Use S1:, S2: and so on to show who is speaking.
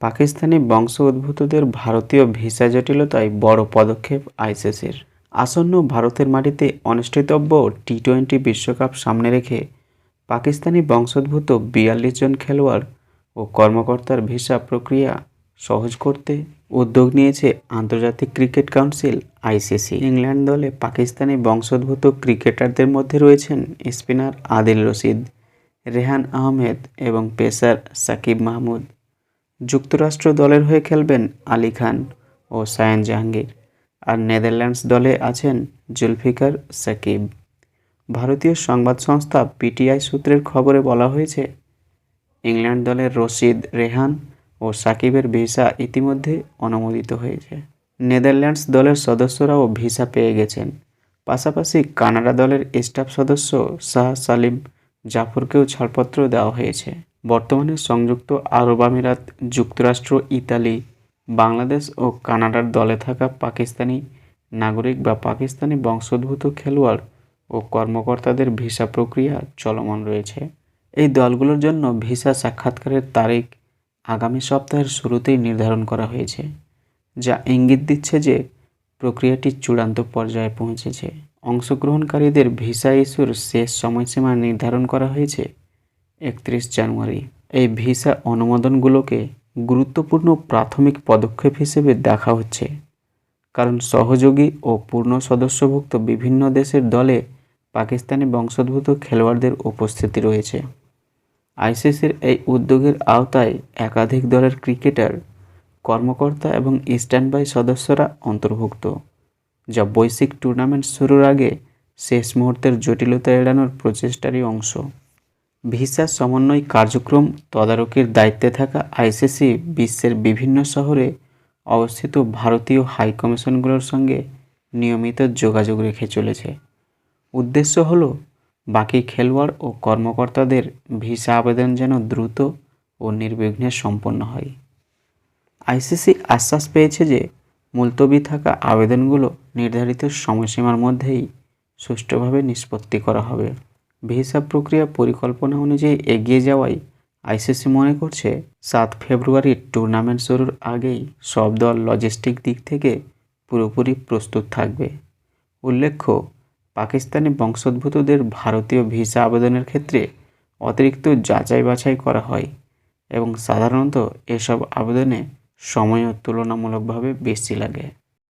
S1: পাকিস্তানি বংশ উদ্ভূতদের ভারতীয় ভিসা জটিলতায় বড় পদক্ষেপ আইসিসির। আসন্ন ভারতের মাটিতে অনুষ্ঠিতব্য টি টোয়েন্টি বিশ্বকাপ সামনে রেখে পাকিস্তানি বংশোদ্ভূত বিয়াল্লিশ জন খেলোয়াড় ও কর্মকর্তার ভিসা প্রক্রিয়া সহজ করতে উদ্যোগ নিয়েছে আন্তর্জাতিক ক্রিকেট কাউন্সিল আইসিসি। ইংল্যান্ড দলে পাকিস্তানি বংশোদ্ভূত ক্রিকেটারদের মধ্যে রয়েছেন স্পিনার আদিল রশিদ, রেহান আহমেদ এবং পেসার সাকিব মাহমুদ। যুক্তরাষ্ট্র দলের হয়ে খেলবেন আলী খান ও সায়ান জাহাঙ্গীর। আর নেদারল্যান্ডস দলে আছেন জুলফিকার সাকিব। ভারতীয় সংবাদ সংস্থা পিটিআই সূত্রের খবরে বলা হয়েছে, ইংল্যান্ড দলের রশিদ রেহান ও সাকিবের ভিসা ইতিমধ্যে অনুমোদিত হয়েছে। নেদারল্যান্ডস দলের সদস্যরাও ভিসা পেয়ে গেছেন। পাশাপাশি কানাডা দলের স্টাফ সদস্য শাহ সালিম জাফরকেও ছাড়পত্র দেওয়া হয়েছে। বর্তমানে সংযুক্ত আরব আমিরাত, যুক্তরাষ্ট্র, ইতালি, বাংলাদেশ ও কানাডার দলে থাকা পাকিস্তানি নাগরিক বা পাকিস্তানি বংশোদ্ভূত খেলোয়াড় ও কর্মকর্তাদের ভিসা প্রক্রিয়া চলমান রয়েছে। এই দলগুলোর জন্য ভিসা সাক্ষাৎকারের তারিখ আগামী সপ্তাহের শুরুতেই নির্ধারণ করা হয়েছে, যা ইঙ্গিত দিচ্ছে যে প্রক্রিয়াটি চূড়ান্ত পর্যায়ে পৌঁছেছে। অংশগ্রহণকারীদের ভিসা ইস্যুর শেষ সময়সীমা নির্ধারণ করা হয়েছে একত্রিশ জানুয়ারি। এই ভিসা অনুমোদনগুলোকে গুরুত্বপূর্ণ প্রাথমিক পদক্ষেপ হিসেবে দেখা হচ্ছে। কারণ সহযোগী ও পূর্ণ সদস্যভুক্ত বিভিন্ন দেশের দলে পাকিস্তানি বংশোদ্ভূত খেলোয়াড়দের উপস্থিতি রয়েছে। আইসিসির এই উদ্যোগের আওতায় একাধিক দলের ক্রিকেটার, কর্মকর্তা এবং স্ট্যান্ডবাই সদস্যরা অন্তর্ভুক্ত, যা বৈশ্বিক টুর্নামেন্ট শুরুর আগে শেষ মুহূর্তের জটিলতা এড়ানোর প্রচেষ্টারই অংশ। ভিসা সমন্বয় কার্যক্রম তদারকির দায়িত্বে থাকা আইসিসি বিশ্বের বিভিন্ন শহরে অবস্থিত ভারতীয় হাই কমিশনগুলোর সঙ্গে নিয়মিত যোগাযোগ রেখে চলেছে। উদ্দেশ্য হলো, বাকি খেলোয়াড় ও কর্মকর্তাদের ভিসা আবেদন যেন দ্রুত ও নির্বিঘ্নে সম্পন্ন হয়। আইসিসি আশ্বাস পেয়েছে যে, মুলতবি থাকা আবেদনগুলো নির্ধারিত সময়সীমার মধ্যেই সুষ্ঠুভাবে নিষ্পত্তি করা হবে। ভিসা প্রক্রিয়া পরিকল্পনা অনুযায়ী এগিয়ে যাওয়ায় আইসিসি মনে করছে, সাত ফেব্রুয়ারির টুর্নামেন্ট শুরুর আগেই সব দল লজিস্টিক দিক থেকে পুরোপুরি প্রস্তুত থাকবে। উল্লেখ্য, পাকিস্তানি বংশোদ্ভূতদের ভারতীয় ভিসা আবেদনের ক্ষেত্রে অতিরিক্ত যাচাই বাছাই করা হয় এবং সাধারণত এসব আবেদনে সময়ও তুলনামূলকভাবে বেশি লাগে।